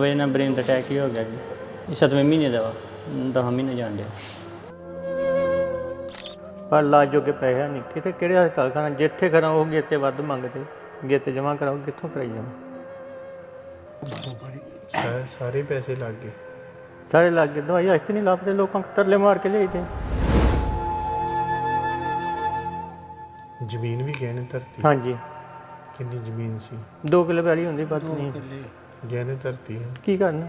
ਵੇ ਨਾ brain attack ਹੀ ਹੋ ਗਿਆ ਜੀ। ਇਹ ਸੱਤਵੇਂ ਮਹੀਨੇ ਦਾ ਵਾ 10 ਮਹੀਨੇ ਜਾਣ ਡਿਆ। ਪਰ ਇਲਾਜ ਜੋਗੇ ਪੈਸੇ ਨਹੀਂ ਕਿਤੇ ਕਿਹੜੇ ਹਸਪਤਾਲ ਖਾਣਾ ਜਿੱਥੇ ਕਰਾਂ ਉਹ ਗੇਤੇ ਵੱਧ ਮੰਗਦੇ ਗੇਤੇ ਜਮਾ ਕਰਾਓ ਕਿੱਥੋਂ ਕਰਾਈ ਸਾ- ਸਾਰੇ ਪੈਸੇ ਲੱਗ ਗਏ। ਸਾਰੇ ਲੱਗ ਗਏ ਦਵਾਈ ਇੱਥੇ ਨਹੀਂ ਲੱਭਦੇ ਲੋਕਾਂ ਤਰਲੇ ਮਾਰ ਕੇ ਲਿਆਈਦੇ ਜ਼ਮੀਨ ਵੀ ਗਏ ਨੇ ਧਰਤੀ। ਹਾਂਜੀ। ਕਿੰਨੀ ਜ਼ਮੀਨ ਸੀ? 2 ਕਿਲੋ ਪੈਲੀ ਹੁੰਦੀ ਨਹੀਂ। ਗਏ ਨੇ ਧਰਤੀ ਹੈ। ਕੀ ਕਰਨਾ?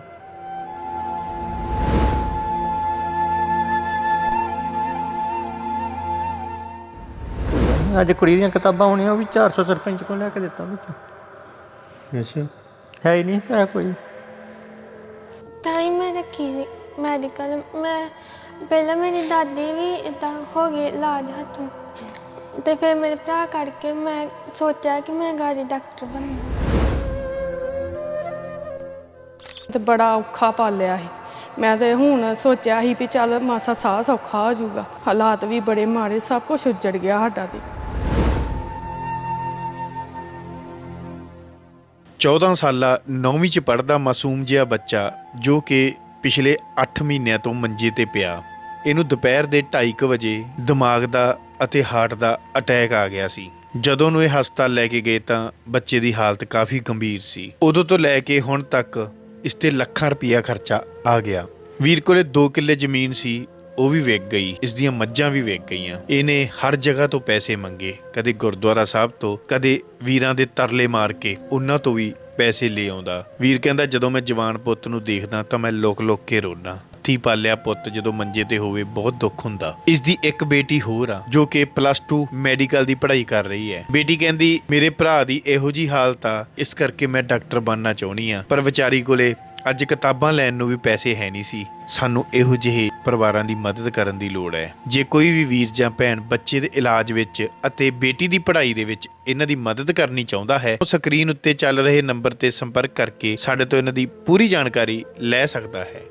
ਅੱਜ ਕੁੜੀ ਦੀਆਂ ਕਿਤਾਬਾਂ ਹੋਣੀਆਂ ਉਹ ਵੀ 400 ਸਰਪੰਚ ਕੋਲ ਲੈ ਕੇ ਦਿੱਤਾ ਵਿੱਚ ਅੱਛਾ। ਹੈ ਹੀ ਨਹੀਂ ਹੈ ਕੋਈ। ਤਾਂ ਹੀ ਮੈਂ ਰੱਖੀ ਸੀ ਮੈਡੀਕਲ ਮੈਂ ਪਹਿਲਾਂ ਮੇਰੀ ਦਾਦੀ ਵੀ ਇਦਾਂ ਹੋ ਗਈ ਇਲਾਜ ਹੱਥੋਂ। ਤੇ ਫਿਰ ਮੇਰੇ ਭਰਾ ਕਰਕੇ ਮੈਂ ਸੋਚਿਆ ਕਿ ਮੈਂ ਗਾੜੀ ਡਾਕਟਰ ਬਣਨਾ ਤੇ ਬੜਾ ਔਖਾ ਪਾਲਿਆ ਸੀ। ਮੈਂ ਤੇ ਹੁਣ ਸੋਚਿਆ ਸੀ ਵੀ ਚੱਲ ਮਾਸਾ ਸਾਹ ਸੌਖਾ ਹੋ ਜਾਊਗਾ। ਹਾਲਾਤ ਵੀ ਬੜੇ ਮਾੜੇ, ਸਭ ਕੁਝ ਉੱਜੜ ਗਿਆ ਸਾਡਾ ਤੇ 14 ਸਾਲਾ 9ਵੀਂ ਚ ਪੜਦਾ ਮਾਸੂਮ ਜਿਹਾ ਬੱਚਾ, ਜੋ ਕਿ ਪਿਛਲੇ 8 ਮਹੀਨਿਆਂ ਤੋਂ ਮੰਜੇ ਤੇ ਪਿਆ। ਇਹਨੂੰ ਦੁਪਹਿਰ ਦੇ 2:30 ਵਜੇ ਦਿਮਾਗ ਦਾ ਅਤੇ ਹਾਰਟ ਦਾ ਅਟੈਕ ਆ ਗਿਆ ਸੀ। ਜਦੋਂ ਨੂੰ ਇਹ ਹਸਪਤਾਲ ਲੈ ਕੇ ਗਏ ਤਾਂ ਬੱਚੇ ਦੀ ਹਾਲਤ ਕਾਫੀ ਗੰਭੀਰ ਸੀ। ਉਦੋਂ ਤੋਂ ਲੈ ਕੇ ਹੁਣ ਤੱਕ ਇਸ ਤੇ ਲੱਖਾਂ ਰੁਪਈਆ ਖਰਚਾ ਆ ਗਿਆ। ਵੀਰ ਕੋਲੇ 2 ਕਿੱਲੇ ਜ਼ਮੀਨ ਸੀ, ਉਹ ਵੀ ਵਿਕ ਗਈ। ਇਸ ਦੀਆਂ ਮੱਝਾਂ ਵੀ ਵਿਕ ਗਈਆਂ। ਇਹਨੇ ਹਰ ਜਗ੍ਹਾ ਤੋਂ ਪੈਸੇ ਮੰਗੇ, ਕਦੇ ਗੁਰਦੁਆਰਾ ਸਾਹਿਬ ਤੋਂ, ਕਦੇ ਵੀਰਾਂ ਦੇ ਤਰਲੇ ਮਾਰ ਕੇ, ਉਹਨਾਂ ਤੋਂ ਵੀ ਪੈਸੇ ਲੈ ਆਉਂਦਾ। ਵੀਰ ਕਹਿੰਦਾ, ਜਦੋਂ ਮੈਂ ਜਵਾਨ ਪੁੱਤ ਨੂੰ ਦੇਖਦਾ ਤਾਂ ਮੈਂ ਲੋਕ ਲੋਕ ਕੇ ਰੋਣਾ ਥੀ ਪਾਲਿਆ ਪੁੱਤ ਜਦੋਂ ਮੰਜੇ ਤੇ ਹੋਵੇ ਬਹੁਤ ਦੁੱਖ ਹੁੰਦਾ। ਇਸ ਦੀ ਇੱਕ ਬੇਟੀ ਹੋਰ ਆ, ਜੋ ਕਿ ਪਲੱਸ 2 ਮੈਡੀਕਲ ਦੀ ਪੜ੍ਹਾਈ ਕਰ ਰਹੀ ਹੈ। ਬੇਟੀ ਕਹਿੰਦੀ, ਮੇਰੇ ਭਰਾ ਦੀ ਇਹੋ ਜੀ ਹਾਲਤ ਆ, ਇਸ ਕਰਕੇ ਮੈਂ ਡਾਕਟਰ ਬਣਨਾ ਚਾਹੁੰਦੀ ਆ। ਪਰ ਵਿਚਾਰੀ ਕੋਲੇ ਅੱਜ ਕਿਤਾਬਾਂ ਲੈਣ ਨੂੰ ਵੀ ਪੈਸੇ ਹੈ ਨਹੀਂ ਸੀ। ਸਾਨੂੰ ਇਹੋ ਜਿਹੇ ਪਰਿਵਾਰਾਂ ਦੀ ਮਦਦ ਕਰਨ ਦੀ ਲੋੜ ਹੈ। ਜੇ ਕੋਈ ਵੀ ਵੀਰ ਜਾਂ ਭੈਣ ਬੱਚੇ ਦੇ ਇਲਾਜ ਵਿੱਚ ਅਤੇ ਬੇਟੀ ਦੀ ਪੜ੍ਹਾਈ ਦੇ ਵਿੱਚ ਇਹਨਾਂ ਦੀ ਮਦਦ ਕਰਨੀ ਚਾਹੁੰਦਾ ਹੈ, ਉਹ ਸਕਰੀਨ ਉੱਤੇ ਚੱਲ ਰਹੇ ਨੰਬਰ ਤੇ ਸੰਪਰਕ ਕਰਕੇ ਸਾਡੇ ਤੋਂ ਇਹਨਾਂ ਦੀ ਪੂਰੀ ਜਾਣਕਾਰੀ ਲੈ ਸਕਦਾ ਹੈ।